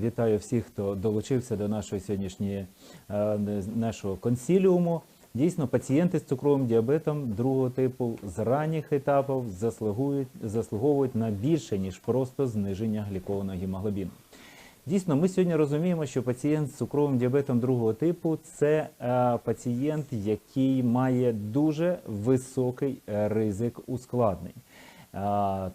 Вітаю всіх, хто долучився до нашої сьогоднішньої е, нашого консіліуму. Дійсно, пацієнти з цукровим діабетом другого типу з ранніх етапів заслуговують, заслуговують на більше ніж просто зниження глікованого гемоглобіну. Дійсно, ми сьогодні розуміємо, що пацієнт з цукровим діабетом другого типу це е, пацієнт, який має дуже високий ризик ускладнень.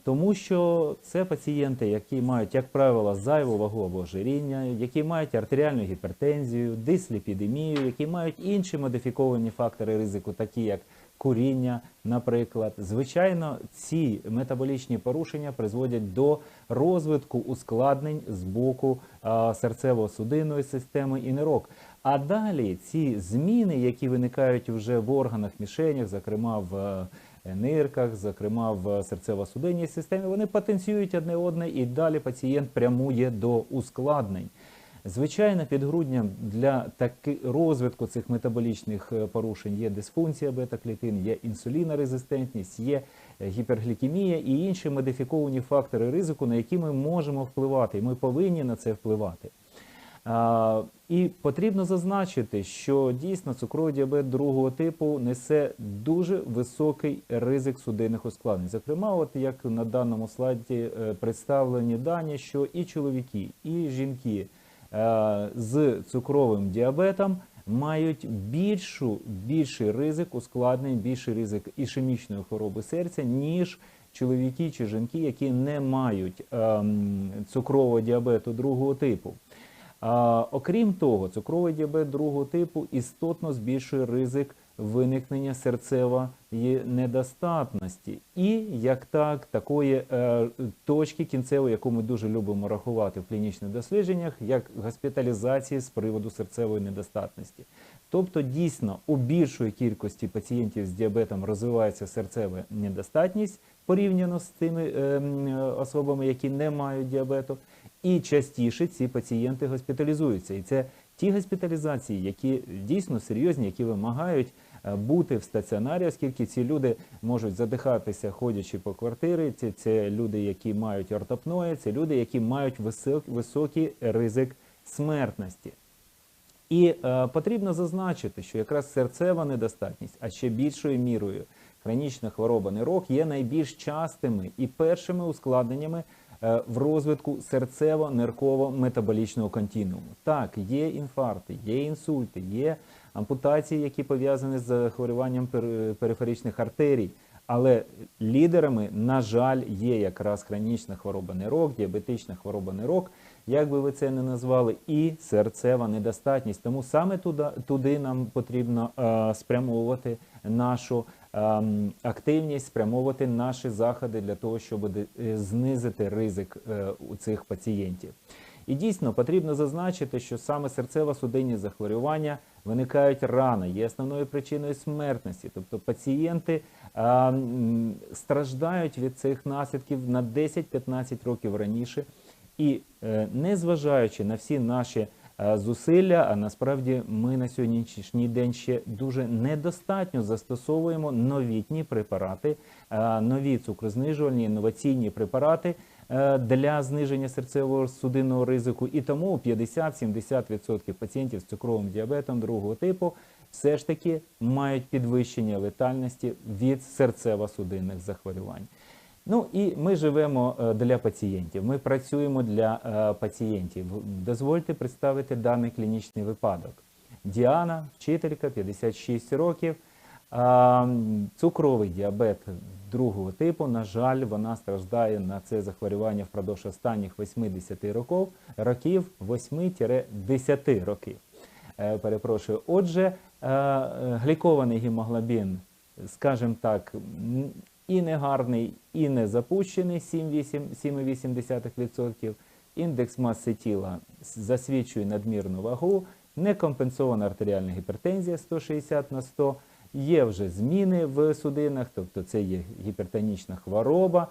Тому що це пацієнти, які мають, як правило, зайву вагу або ожиріння, які мають артеріальну гіпертензію, дисліпідемію, які мають інші модифіковані фактори ризику, такі як куріння, наприклад. Звичайно, ці метаболічні порушення призводять до розвитку ускладнень з боку серцево-судинної системи і нирок. А далі ці зміни, які виникають вже в органах мішенях, зокрема в нирках, зокрема в серцево-судинній системі, вони потенціюють одне одне і далі пацієнт прямує до ускладнень. Звичайно, підгрудням для таки розвитку цих метаболічних е, порушень є дисфункція бета-клітин, є інсулінорезистентність, є е, гіперглікемія і інші модифіковані фактори ризику, на які ми можемо впливати, і ми повинні на це впливати. І потрібно зазначити, що дійсно цукровий діабет другого типу несе дуже високий ризик судинних ускладнень. Зокрема, от як на даному слайді е, представлені дані, що і чоловіки, і жінки е, з цукровим діабетом мають більшу, більший ризик ускладнень, більший ризик ішемічної хвороби серця, ніж чоловіки чи жінки, які не мають ем, цукрового діабету другого типу. Окрім того, цукровий діабет другого типу істотно збільшує ризик виникнення серцевої недостатності. І як так, такої е, точки кінцевої, яку ми дуже любимо рахувати в клінічних дослідженнях, як госпіталізації з приводу серцевої недостатності. Тобто, дійсно, у більшої кількості пацієнтів з діабетом розвивається серцева недостатність порівняно з тими е, особами, які не мають діабету. І частіше ці пацієнти госпіталізуються. І це ті госпіталізації, які дійсно серйозні, які вимагають е, бути в стаціонарі, оскільки ці люди можуть задихатися, ходячи по квартирі. Це, це люди, які мають ортопної, це люди, які мають висок, високий ризик смертності. І е, потрібно зазначити, що якраз серцева недостатність, а ще більшою мірою хронічна хвороба нирок є найбільш частими і першими ускладненнями в розвитку серцево-нирково-метаболічного континууму. Так, є інфаркти, є інсульти, є ампутації, які пов'язані з захворюванням периферичних артерій. Але лідерами, на жаль, є якраз хронічна хвороба нирок, діабетична хвороба нирок, як би ви це не назвали, і серцева недостатність. Тому саме туди, туди нам потрібно е, спрямовувати нашу активність, спрямовувати наші заходи для того, щоб е, знизити ризик е, у цих пацієнтів. І дійсно потрібно зазначити, що саме серцево-судинні захворювання виникають рано, є основною причиною смертності. Тобто пацієнти а, страждають від цих наслідків на 10-15 років раніше. І е, незважаючи на всі наші зусилля, а насправді ми на сьогоднішній день ще дуже недостатньо застосовуємо новітні препарати, е, нові цукрознижувальні інноваційні препарати е, для зниження серцевого судинного ризику. І тому 50-70% пацієнтів з цукровим діабетом другого типу все ж таки мають підвищення летальності від серцево-судинних захворювань. Ну і ми живемо е, для пацієнтів. Ми працюємо для е, пацієнтів. Дозвольте представити даний клінічний випадок. Діана, вчителька, 56 років. Цукровий діабет другого типу. На жаль, вона страждає на це захворювання впродовж останніх 80 років, років 8-10 років. Е, Перепрошую. Отже, глікований гемоглобін, скажімо так, і негарний, і не запущений 7,8 7,8%. Індекс маси тіла засвідчує надмірну вагу, некомпенсована артеріальна гіпертензія 160 на 100, є вже зміни в судинах, тобто це є гіпертонічна хвороба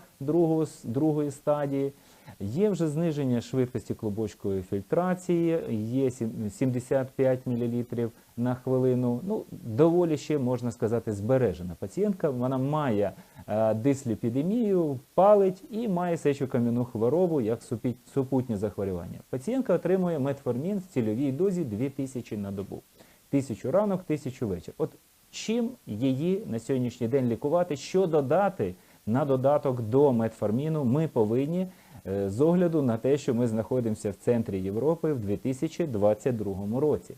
другої стадії. Є вже зниження швидкості клубочкової фільтрації, є 75 мл на хвилину. Ну, доволі ще можна сказати збережена пацієнтка. Вона має е, дисліпідемію, палить і має сечокам'яну хворобу як супутнє захворювання. Пацієнтка отримує метформін в цільовій дозі 2000 на добу. Тисячу ранок, тисячу вечір. От чим її на сьогоднішній день лікувати? Що додати на додаток до метформіну? Ми повинні з огляду на те, що ми знаходимося в центрі Європи в 2022 році.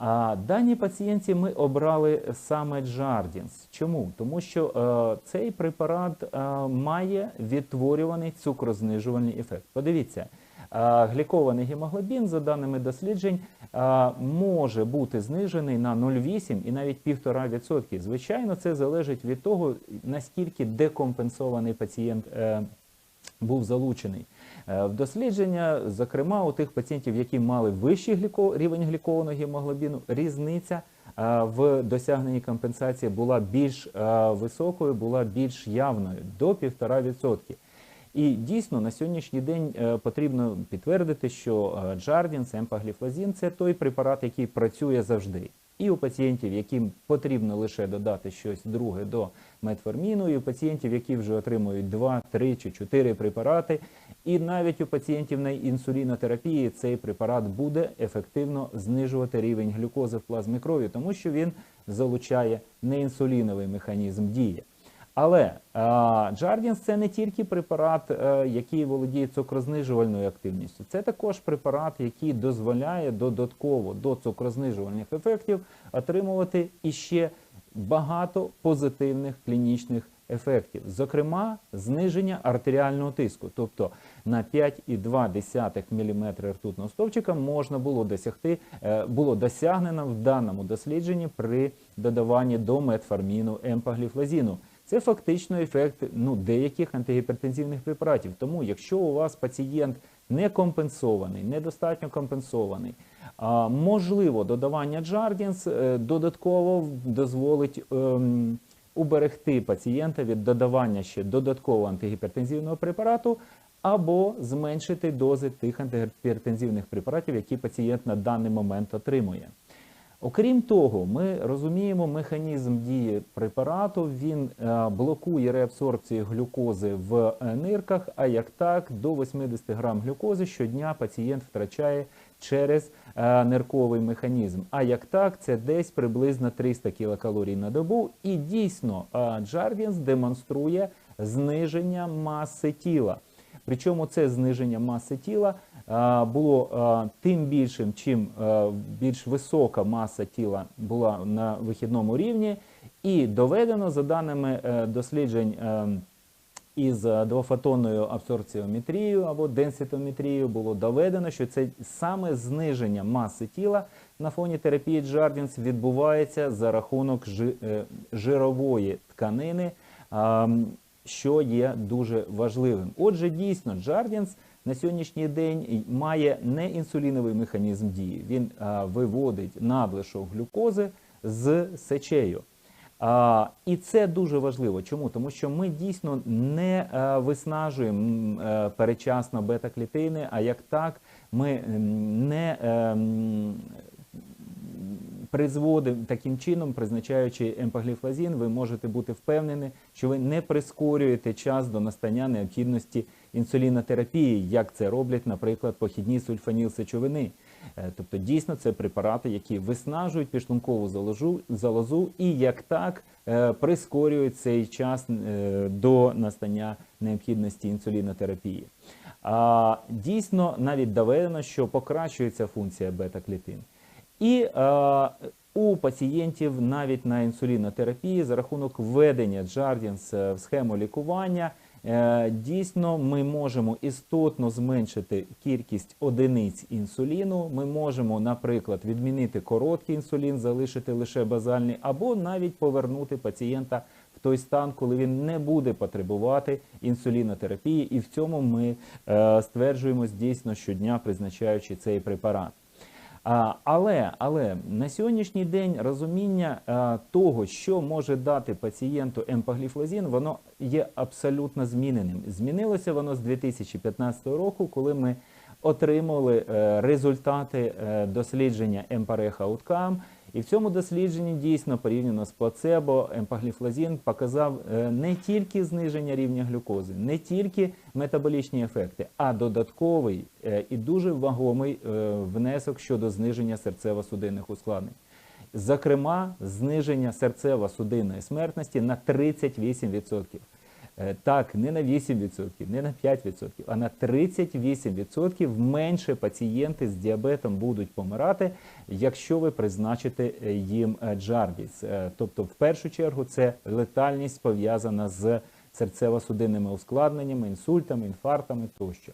А даній пацієнтці ми обрали саме Джардінс. Чому? Тому що е, цей препарат е, має відтворюваний цукрознижувальний ефект. Подивіться, е, глікований гемоглобін, за даними досліджень, е, може бути знижений на 0,8 і навіть 1,5%. Звичайно, це залежить від того, наскільки декомпенсований пацієнт е, був залучений Е, в дослідження, зокрема у тих пацієнтів, які мали вищий гліко- рівень глікованого гемоглобіну, різниця е, в досягненні компенсації була більш е, високою, була більш явною до 1,5%. І дійсно на сьогоднішній день потрібно підтвердити, що Джардінс, емпагліфлазін це той препарат, який працює завжди. І у пацієнтів, яким потрібно лише додати щось друге до метформіну, і у пацієнтів, які вже отримують 2, 3 чи 4 препарати, і навіть у пацієнтів на інсулінотерапії цей препарат буде ефективно знижувати рівень глюкози в плазмі крові, тому що він залучає неінсуліновий механізм дії. Але Джардінс це не тільки препарат, е, який володіє цукрознижувальною активністю, це також препарат, який дозволяє додатково до цукрознижувальних ефектів отримувати іще багато позитивних клінічних ефектів, зокрема, зниження артеріального тиску, тобто на 5,2 мм ртутного стовпчика можна було досягти, е, було досягнено в даному дослідженні при додаванні до метформіну емпагліфлазіну. Це фактично ефект ну, деяких антигіпертензивних препаратів. Тому, якщо у вас пацієнт не компенсований, недостатньо компенсований, можливо, додавання Джардінс е, додатково дозволить ем, уберегти пацієнта від додавання ще додаткового антигіпертензивного препарату або зменшити дози тих антигіпертензивних препаратів, які пацієнт на даний момент отримує. Окрім того, ми розуміємо механізм дії препарату. Він е, блокує реабсорбцію глюкози в е, нирках. А як так, до 80 грам глюкози щодня пацієнт втрачає через е, нирковий механізм. А як так, це десь приблизно 300 кілокалорій на добу. І дійсно, Джардінс демонструє зниження маси тіла. Причому це зниження маси тіла було тим більшим, чим більш висока маса тіла була на вихідному рівні, і доведено за даними е, досліджень е, із е, двофотонною абсорбціометрією або денситометрією було доведено, що це саме зниження маси тіла на фоні терапії Джардінс відбувається за рахунок е, жирової тканини. А, що є дуже важливим. Отже, дійсно, Джардінс на сьогоднішній день має не інсуліновий механізм дії. Він а, виводить надлишок глюкози з сечею. А, і це дуже важливо. Чому? Тому що ми дійсно не е, виснажуємо м, е, передчасно бета-клітини, а як так, ми не е, м, таким чином, призначаючи емпагліфлазін, ви можете бути впевнені, що ви не прискорюєте час до настання необхідності інсулінотерапії, як це роблять, наприклад, похідні сульфанілсечовини. Е, Тобто, дійсно, це препарати, які виснажують підшлункову залозу, залозу і як так е, прискорюють цей час е, до настання необхідності інсулінотерапії. А дійсно навіть доведено, що покращується функція бета-клітин. І е, у пацієнтів навіть на інсулінотерапії за рахунок введення Джардінс е, в схему лікування е, дійсно ми можемо істотно зменшити кількість одиниць інсуліну. Ми можемо, наприклад, відмінити короткий інсулін, залишити лише базальний, або навіть повернути пацієнта в той стан, коли він не буде потребувати інсулінотерапії, і в цьому ми стверджуємо дійсно щодня, призначаючи цей препарат. Але, але на сьогоднішній день розуміння того, що може дати пацієнту емпагліфлозін, воно є абсолютно зміненим. Змінилося воно з 2015 року, коли ми отримали е, результати е, дослідження Емпареха Outcome. І в цьому дослідженні дійсно порівняно з плацебо, емпагліфлозін показав е, не тільки зниження рівня глюкози, не тільки метаболічні ефекти, а додатковий е, і дуже вагомий е, внесок щодо зниження серцево-судинних ускладнень. Зокрема, зниження серцево-судинної смертності на 38%. Е, Так, не на 8%, не на 5%, а на 38% менше пацієнти з діабетом будуть помирати, якщо ви призначите е, їм джарбіс. Е, Тобто, в першу чергу, це летальність пов'язана з серцево-судинними ускладненнями, інсультами, інфарктами тощо.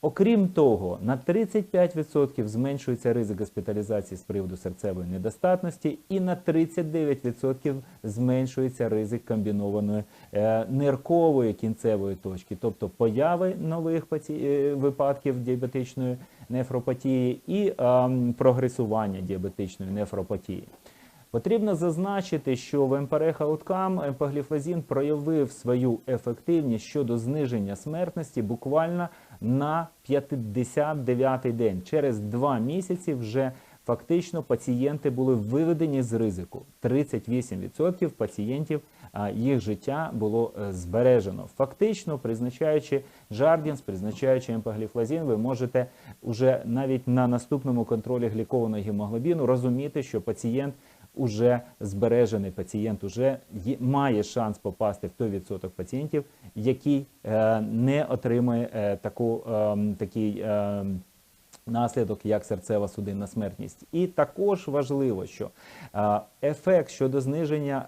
Окрім того, на 35% зменшується ризик госпіталізації з приводу серцевої недостатності, і на 39% зменшується ризик комбінованої е, ниркової кінцевої точки, тобто появи нових е, випадків діабетичної нефропатії і ем, прогресування діабетичної нефропатії. Потрібно зазначити, що в МПРХ Outcome емпагліфлозін проявив свою ефективність щодо зниження смертності буквально на 59-й день. Через два місяці вже фактично пацієнти були виведені з ризику. 38% пацієнтів їх життя було е, збережено. Фактично, призначаючи Жардінс, призначаючи емпагліфлозін, ви можете уже навіть на наступному контролі глікованого гемоглобіну розуміти, що пацієнт уже збережений пацієнт, уже має шанс попасти в той відсоток пацієнтів, який е, не отримує е, таку, е, такий е, наслідок, як серцева-судинна смертність. І також важливо, що е, ефект щодо зниження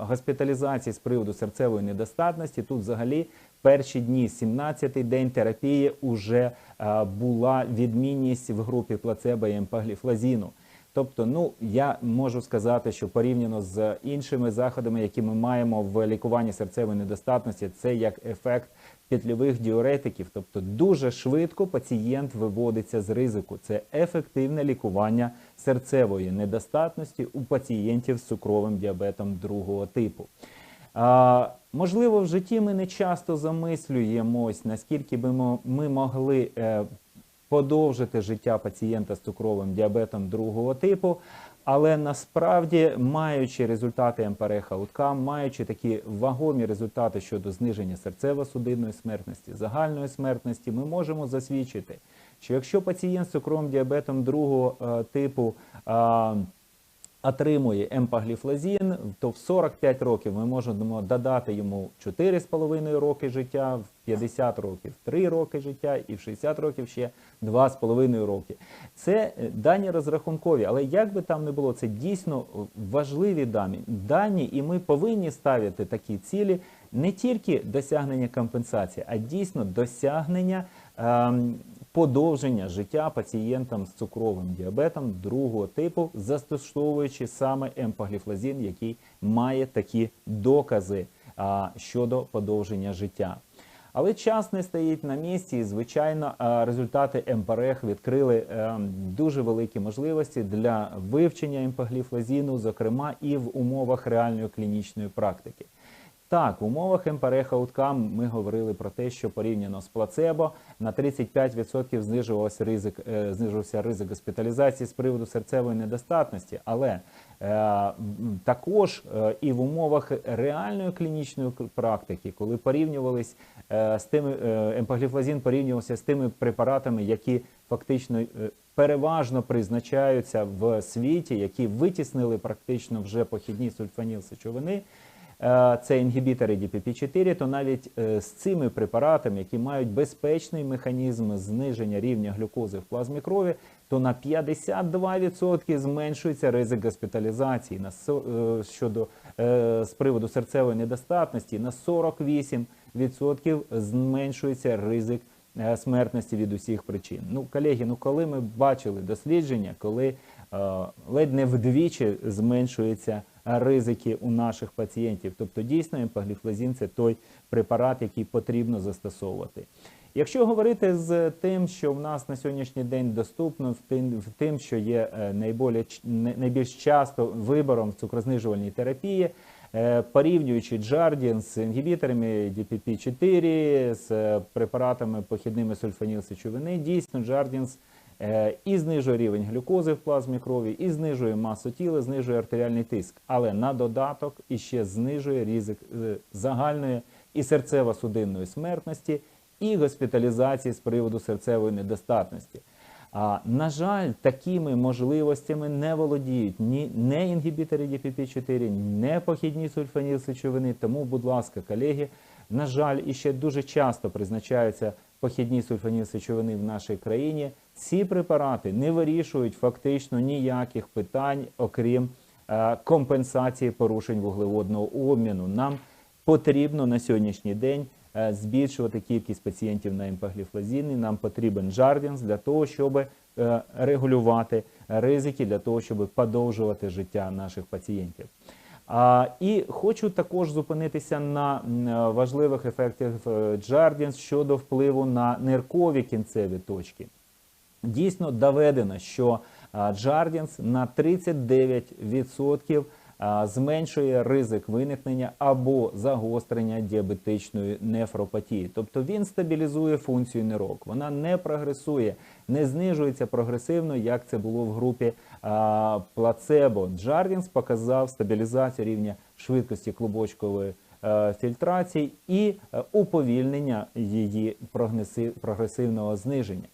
е, госпіталізації з приводу серцевої недостатності тут взагалі перші дні, 17-й день терапії, уже е, була відмінність в групі плацебо і емпагліфлозіну. Тобто, ну я можу сказати, що порівняно з іншими заходами, які ми маємо в лікуванні серцевої недостатності, це як ефект петльових діуретиків. Тобто, дуже швидко пацієнт виводиться з ризику. Це ефективне лікування серцевої недостатності у пацієнтів з цукровим діабетом другого типу. А, можливо, в житті ми не часто замислюємось, наскільки би ми могли е, подовжити життя пацієнта з цукровим діабетом другого типу. Але насправді, маючи результати МПРХ Outcome, маючи такі вагомі результати щодо зниження серцево-судинної смертності, загальної смертності, ми можемо засвідчити, що якщо пацієнт з цукровим діабетом другого е, типу отримує емпагліфлозін, то в 45 років ми можемо додати йому 4,5 роки життя, в 50 років 3 роки життя і в 60 років ще 2,5 роки. Це е, дані розрахункові, але як би там не було, це дійсно е, важливі дані, дані, і ми повинні ставити такі цілі не тільки досягнення компенсації, а дійсно досягнення ем, подовження життя пацієнтам з цукровим діабетом другого типу, застосовуючи саме емпагліфлозін, який має такі докази а, щодо подовження життя. Але час не стоїть на місці, і звичайно, результати МПРХ відкрили е, дуже великі можливості для вивчення емпагліфлозіну, зокрема і в умовах реальної клінічної практики. Так, в умовах МПРХ Outcome ми говорили про те, що порівняно з плацебо на 35% знижувався ризик, е, знижувався ризик госпіталізації з приводу серцевої недостатності, але е, також е, і в умовах реальної клінічної практики, коли порівнювались е, з тими, е, емпагліфлозін порівнювався з тими препаратами, які фактично е, переважно призначаються в світі, які витіснили практично вже похідні сульфанілсечовини, е, це інгібітори DPP-4, то навіть е, з цими препаратами, які мають безпечний механізм зниження рівня глюкози в плазмі крові, то на 52% зменшується ризик госпіталізації на е, щодо е, з приводу серцевої недостатності, на 48% зменшується ризик е, смертності від усіх причин. Ну, колеги, ну коли ми бачили дослідження, коли е, ледь не вдвічі зменшуються ризики у наших пацієнтів, тобто дійсно емпагліфлозін – це той препарат, який потрібно застосовувати. Якщо говорити з тим, що в нас на сьогоднішній день доступно, в тим, що є е, найбільш часто вибором в цукрознижувальній терапії, е, порівнюючи Джардін з інгібіторами DPP-4, з е, препаратами похідними сульфанілсечовини, дійсно Джардінс і знижує рівень глюкози в плазмі крові, і знижує масу тіла, знижує артеріальний тиск, але на додаток іще знижує ризик е, загальної і серцево-судинної смертності, і госпіталізації з приводу серцевої недостатності. А, на жаль, такими можливостями не володіють ні не інгібітори DPP-4, не похідні сульфанілсечовини. Тому, будь ласка, колеги, на жаль, і ще дуже часто призначаються похідні сульфанілсечовини в нашій країні. Ці препарати не вирішують фактично ніяких питань, окрім е, компенсації порушень вуглеводного обміну. Нам потрібно на сьогоднішній день е, збільшувати кількість пацієнтів на емпагліфлазін. і Нам потрібен Жардінс для того, щоб е, регулювати ризики, для того, щоб подовжувати життя наших пацієнтів. І хочу також зупинитися на е, важливих ефектах е, Джардінс щодо впливу на ниркові кінцеві точки. Дійсно доведено, що Джардінс на 39% а, зменшує ризик виникнення або загострення діабетичної нефропатії. Тобто він стабілізує функцію нирок. Вона не прогресує, не знижується прогресивно, як це було в групі плацебо. Джардінс показав стабілізацію рівня швидкості клубочкової фільтрації і уповільнення її прогресивного зниження.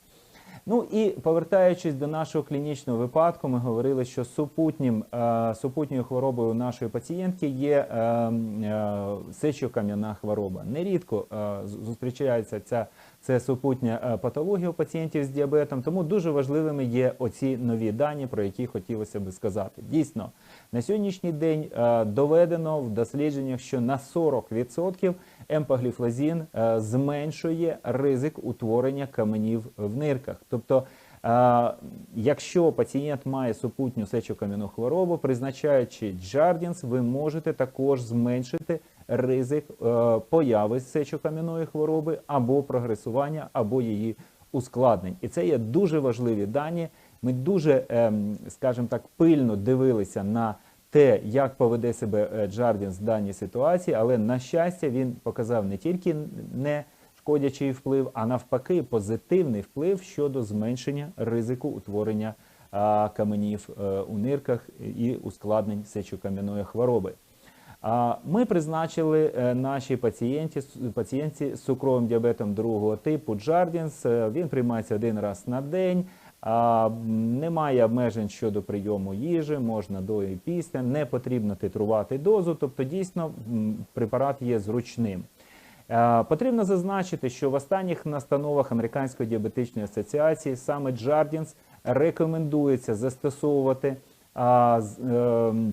Ну і повертаючись до нашого клінічного випадку, ми говорили, що супутнім, е, супутньою хворобою нашої пацієнтки є е, е, сечокам'яна хвороба. Нерідко е, зустрічається ця це супутня патологія у пацієнтів з діабетом, тому дуже важливими є оці нові дані, про які хотілося би сказати. Дійсно, на сьогоднішній день доведено в дослідженнях, що на 40% емпагліфлазін зменшує ризик утворення каменів в нирках. Тобто, е, якщо пацієнт має супутню сечокам'яну хворобу, призначаючи Джардінс, ви можете також зменшити ризик е, появи сечокам'яної хвороби або прогресування, або її ускладнень. І це є дуже важливі дані. Ми дуже, ем, скажімо так, пильно дивилися на те, як поведе себе е, Джардінс в даній ситуації, але на щастя він показав не тільки не шкодячий вплив, а навпаки, позитивний вплив щодо зменшення ризику утворення каменів е, у нирках і ускладнень сечокам'яної хвороби. Ми призначили е, нашій пацієнті, пацієнтці з цукровим діабетом другого типу Джардінс. Е, Він приймається один раз на день. Немає обмежень щодо прийому їжі, можна до і після, не потрібно титрувати дозу, тобто дійсно препарат є зручним. Е, Потрібно зазначити, що в останніх настановах Американської діабетичної асоціації саме Джардінс рекомендується застосовувати ем,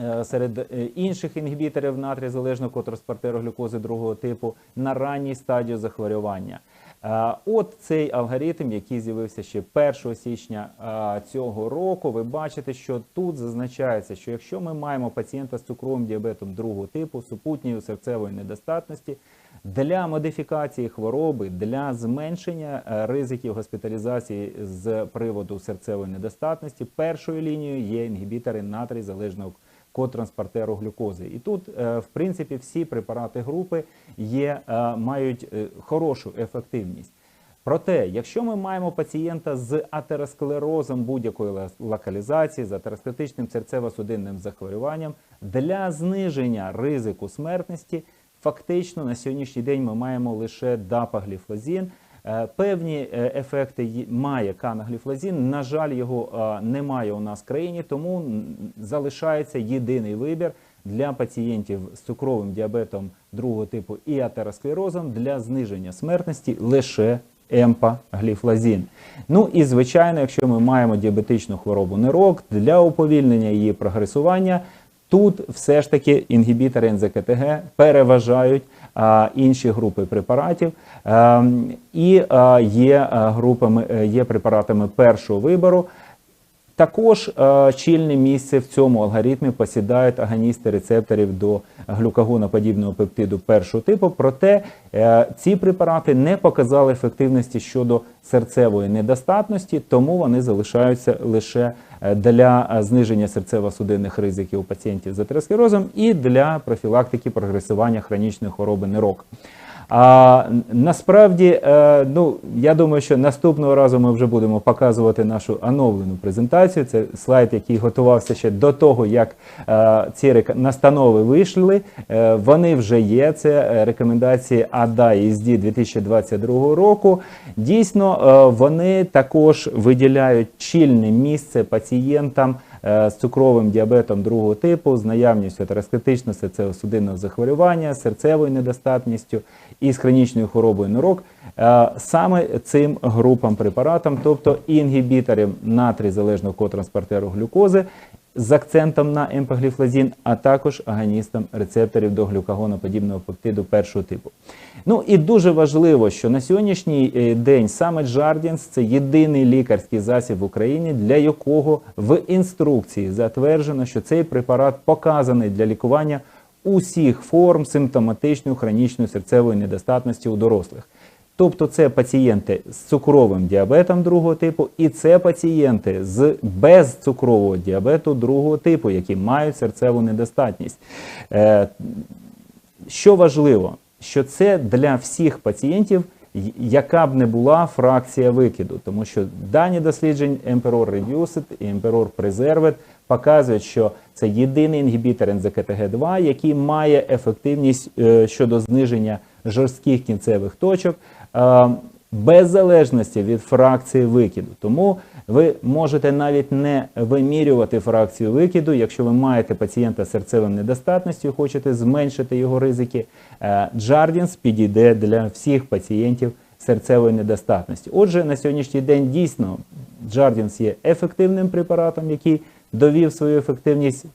е, серед е, інших інгібіторів натрію залежного котроспортеру глюкози другого типу на ранній стадії захворювання. Е, От цей алгоритм, який з'явився ще 1 січня е, цього року, ви бачите, що тут зазначається, що якщо ми маємо пацієнта з цукровим діабетом другого типу, супутньої серцевої недостатності, для модифікації хвороби, для зменшення е, ризиків госпіталізації з приводу серцевої недостатності, першою лінією є інгібітори натрій залежного котранспортеру глюкози. І тут, е, в принципі, всі препарати групи є, е, мають е, хорошу ефективність. Проте, якщо ми маємо пацієнта з атеросклерозом будь-якої локалізації, з атеросклетичним серцево-судинним захворюванням, для зниження ризику смертності, фактично на сьогоднішній день ми маємо лише дапагліфлозін. Е, Певні е, ефекти має канагліфлозін. На жаль, його е, немає у нас в країні, тому залишається єдиний вибір для пацієнтів з цукровим діабетом другого типу і атеросклерозом для зниження смертності лише емпагліфлозін. Ну і звичайно, якщо ми маємо діабетичну хворобу нирок для уповільнення її прогресування, тут все ж таки інгібітори НЗКТГ переважають а, інші групи препаратів а, і а, є групами, е, є препаратами першого вибору. Також е, чільне місце в цьому алгоритмі посідають агоністи рецепторів до глюкагоноподібного пептиду першого типу. Проте е, ці препарати не показали ефективності щодо серцевої недостатності, тому вони залишаються лише е, для зниження серцево-судинних ризиків у пацієнтів з атеросклерозом і для профілактики прогресування хронічної хвороби нирок. А насправді, е, ну я думаю, що наступного разу ми вже будемо показувати нашу оновлену презентацію. Це слайд, який готувався ще до того, як е, ці настанови вийшли. Е, Вони вже є. Це рекомендації АДА і СД 2022 року. Дійсно, вони також виділяють чільне місце пацієнтам з цукровим діабетом другого типу, з наявністю атеросклетичного серцево-судинного захворювання, серцевою недостатністю і з хронічною хворобою нирок, е, саме цим групам препаратам, тобто інгібіторів натрій залежного котранспортеру глюкози з акцентом на емпагліфлазін, а також агоністам рецепторів до глюкагоноподібного пептиду першого типу. Ну і дуже важливо, що на сьогоднішній е, день саме Джардінс це єдиний лікарський засіб в Україні, для якого в інструкції затверджено, що цей препарат показаний для лікування усіх форм симптоматичної хронічної серцевої недостатності у дорослих. Тобто це пацієнти з цукровим діабетом другого типу, і це пацієнти з безцукрового діабету другого типу, які мають серцеву недостатність. Е, що важливо, що це для всіх пацієнтів, яка б не була фракція викиду, тому що дані досліджень Emperor Reduced і Emperor Preserved показують, що це єдиний інгібітор НЗКТГ2, який має ефективність е, щодо зниження жорстких кінцевих точок. Е, без залежності від фракції викиду. Тому ви можете навіть не вимірювати фракцію викиду, якщо ви маєте пацієнта з серцевим недостатністю і хочете зменшити його ризики. е, Джардінс підійде для всіх пацієнтів серцевої недостатності. Отже, на сьогоднішній день дійсно Джардінс є ефективним препаратом, який довів свою ефективність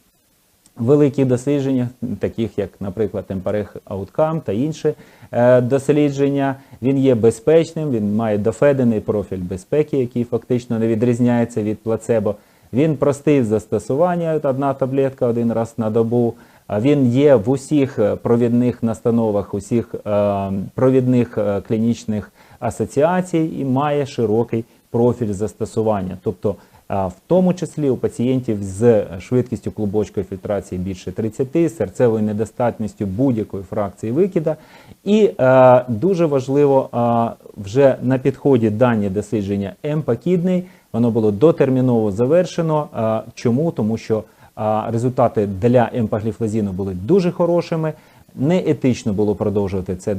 великі дослідження, таких як, наприклад, Emparech Outcome та інші е, дослідження. Він є безпечним, він має дофедений профіль безпеки, який фактично не відрізняється від плацебо. Він простий в застосуванні, одна таблетка один раз на добу. Він є в усіх е, провідних настановах, усіх е, провідних клінічних асоціацій і має широкий профіль застосування. Тобто в тому числі у пацієнтів з швидкістю клубочкової фільтрації більше 30, серцевою недостатністю будь-якої фракції викида. І е, дуже важливо е, вже на підході дані дослідження емпакідний, воно було дотерміново завершено. Е, чому? Тому що е, результати для емпагліфлазіну були дуже хорошими. Неетично було продовжувати це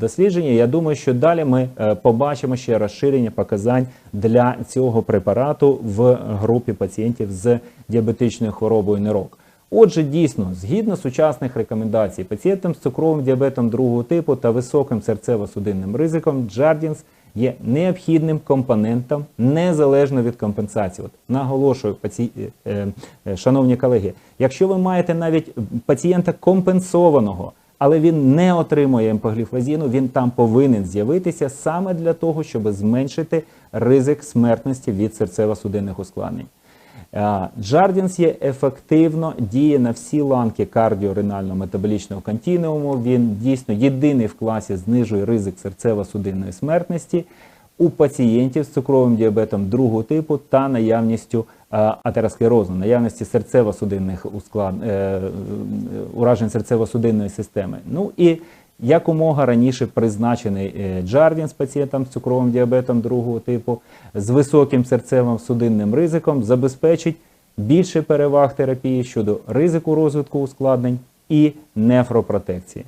дослідження. Я думаю, що далі ми е, побачимо ще розширення показань для цього препарату в групі пацієнтів з діабетичною хворобою нирок. Отже, дійсно, згідно сучасних рекомендацій, пацієнтам з цукровим діабетом другого типу та високим серцево-судинним ризиком Джардінс є необхідним компонентом незалежно від компенсації. От наголошую, паці... е, е, шановні колеги, якщо ви маєте навіть пацієнта компенсованого, але він не отримує емпогліфазіну, він там повинен з'явитися саме для того, щоб зменшити ризик смертності від серцево-судинних ускладнень. Джардінс є ефективно діє на всі ланки кардіоренально-метаболічного континууму. Він дійсно єдиний в класі знижує ризик серцево-судинної смертності у пацієнтів з цукровим діабетом другого типу та наявністю атеросклерозу, наявності серцево-судинних усклад... е, е, уражень серцево-судинної системи. Ну і якомога раніше призначений е, Джардін з пацієнтом з цукровим діабетом другого типу з високим серцевим судинним ризиком забезпечить більше переваг терапії щодо ризику розвитку ускладнень і нефропротекції.